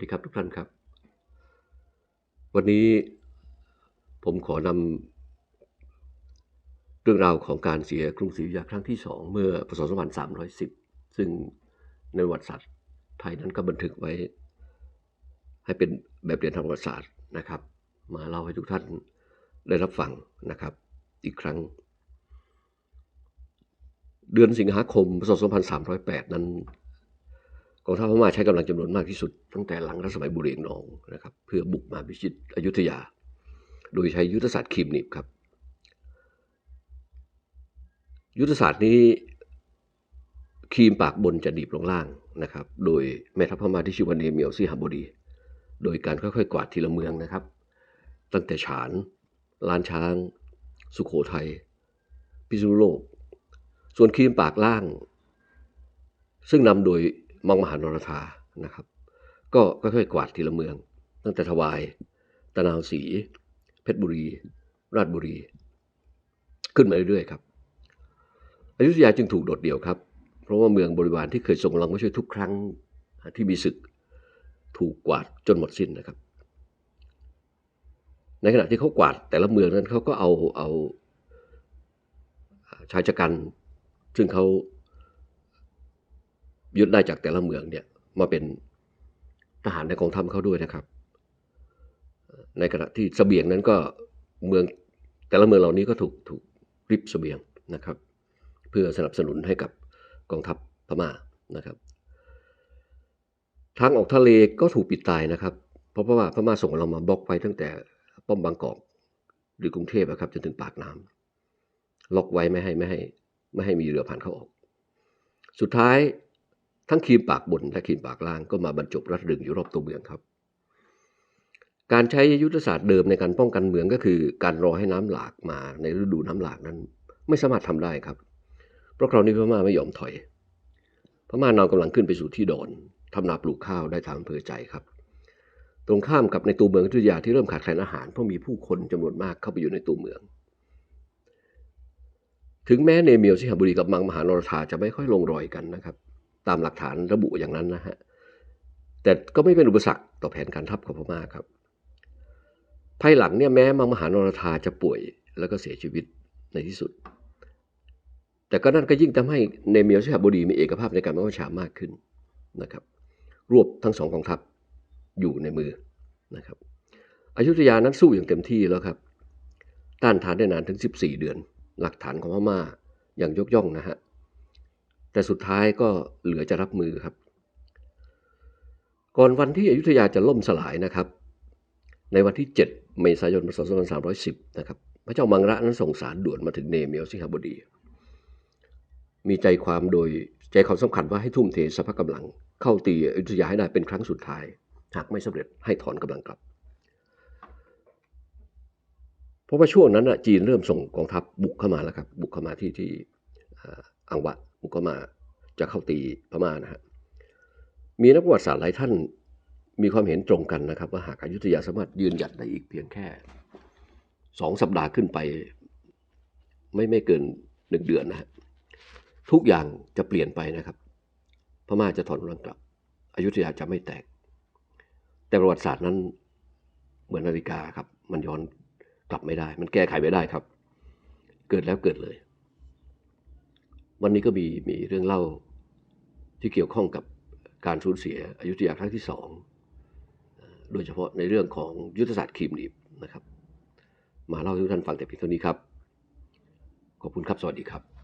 ดีครับทุกท่านครับ วันนี้ผมขอนำเรื่องราวของการเสียกรุงศรีอยุธยาครั้งที่สองเมื่อพศ2310 ซึ่งในประวัติศาสตร์ไทยนั้นก็บันทึกไว้ ให้เป็นแบบเรียนทางประวัติศาสตร์นะครับ มาเล่าให้ทุกท่านได้รับฟังนะครับ อีกครั้ง เดือนสิงหาคมพศ2308 นั้น องทัพพม่าใช้กำลังจำนวนมากที่สุด ตั้งแต่หลังรัชสมัยบุเรงนองนะครับ เพื่อบุกมาพิชิตอยุธยา โดยใช้ยุทธศาสตร์คีมนิบครับ ยุทธศาสตร์นี้คีมปากบนจะดีบลงล่างนะครับ โดยแม่ทัพพม่าที่ชื่อว่าเนเมียวซีฮาบดี โดยการค่อยๆ กวาดทีละเมืองนะครับ ตั้งแต่ฉานลานช้าง สุขโขทัยพิษณุโลก ส่วนคีมปากล่าง ซึ่งนำโดย มังมหานรธานะครับ ก็ค่อยๆกวาดทีละเมือง ตั้งแต่ทวายตะนาวศรีเพชรบุรี ราชบุรี ขึ้นมาเรื่อยๆครับอยุธยาจึงถูกโดดเดี่ยวครับ เพราะว่าเมืองบริวารที่เคยส่งกำลังมาช่วยทุกครั้งที่มีศึกถูกกวาดจนหมดสิ้นนะครับ ในขณะที่เขากวาดแต่ละเมืองนั้นเขาก็เอาเอาชายชะกัน ซึ่งเขา ยึดได้จากแต่ละเมืองเนี่ยมาเป็นทหารในกองทัพเขาด้วยนะครับ ในขณะที่เสบียงนั้นก็เมืองแต่ละเมืองเหล่านี้ก็ถูกถูกริบเสบียงนะครับ เพื่อสนับสนุนให้กับกองทัพพม่านะครับทางออกทะเลก็ถูกปิดตายนะครับ เพราะว่าพม่าส่งเรามาบล็อกไว้ตั้งแต่ป้อมบางกอกหรือกรุงเทพนะครับจนถึงปากน้ำล็อกไว้ไม่ให้ไม่ให้ ไม่ให้มีเรือผ่านเข้าออก สุดท้าย ทั้งคีมปากบนและคีมปากล่างก็มาบรรจบรัดรึงอยู่รอบตัวเมืองครับ การใช้ยุทธศาสตร์เดิมในการป้องกันเมืองก็คือ การรอให้น้ำหลากมาในฤดูน้ำหลากนั้น ไม่สามารถทำได้ครับ เพราะคราวนี้พม่าไม่ยอมถอย พม่านำกำลังขึ้นไปสู่ที่ดอนทำนาปลูกข้าวได้ทางอำเภอใจครับ ตรงข้ามกับในตัวเมืองอยุธยาที่เริ่มขาดแคลนอาหารเพราะมีผู้คนจำนวนมากเข้าไปอยู่ในตัวเมือง ถึงแม้เนเมียวสิหบุรีกับมังมหานรธาจะไม่ค่อยลงรอยกันนะครับ ตามหลักฐานระบุอย่างนั้นนะฮะ แต่ก็ไม่เป็นอุปสรรคต่อแผนการทัพของพม่าครับ ภายหลังเนี่ยแม้มังมหานรธาจะป่วยแล้วก็เสียชีวิตในที่สุด แต่ก็นั่นก็ยิ่งทำให้เนเมียวสิหบุรีมีเอกภาพในการบังคับชามากขึ้นนะครับ รวบทั้งสองกองทัพอยู่ในมือนะครับอยุธยานั้นสู้อย่างเต็มที่แล้วครับ ต้านทานได้นานถึง 14 เดือน หลักฐานของพม่าอย่างยกย่องนะฮะ แต่สุดท้ายก็เหลือจะรับมือครับ ก่อนวันที่อยุธยาจะล่มสลายนะครับ ในวันที่ 7 เมษายนพศ2310 นะครับ พระเจ้ามังระนั้นส่งสารด่วนมาถึงเนเมียวสิงหบดี มีใจความโดยใจความสำคัญว่าให้ทุ่มเทสรรพกำลัง เข้าตีอยุธยาให้ได้เป็นครั้งสุดท้าย หากไม่สำเร็จให้ถอนกำลังกลับเพราะว่าช่วงนั้นจีนเริ่มส่งกองทัพบุกเข้ามาแล้วครับ บุกเข้ามาที่ที่ อังวะบุกเข้ามาจะเข้าตีพม่านะฮะมีนักประวัติศาสตร์หลายท่านมีความเห็นตรงกันนะครับ ว่าหากอยุธยาสามารถยืนหยัดได้อีกเพียงแค่สองสัปดาห์ขึ้นไป ไม่ไม่เกินหนึ่งเดือนนะฮะทุกอย่างจะเปลี่ยนไปนะครับ พม่าจะถอนกำลังกลับอยุธยาจะไม่แตก แต่ประวัติศาสตร์นั้นเหมือนนาฬิกาครับ มันย้อนกลับไม่ได้ มันแก้ไขไม่ได้ครับ เกิดแล้วเกิดเลย วันนี้ก็มีมีเรื่องเล่าที่เกี่ยวข้องกับการสูญเสียอยุธยาครั้งที่สองโดยเฉพาะในเรื่องของยุทธศาสตร์คีมหนีบนะครับ มาเล่าให้ทุกท่านฟังแต่เพียงเท่านี้ครับ ขอบคุณครับ สวัสดีครับ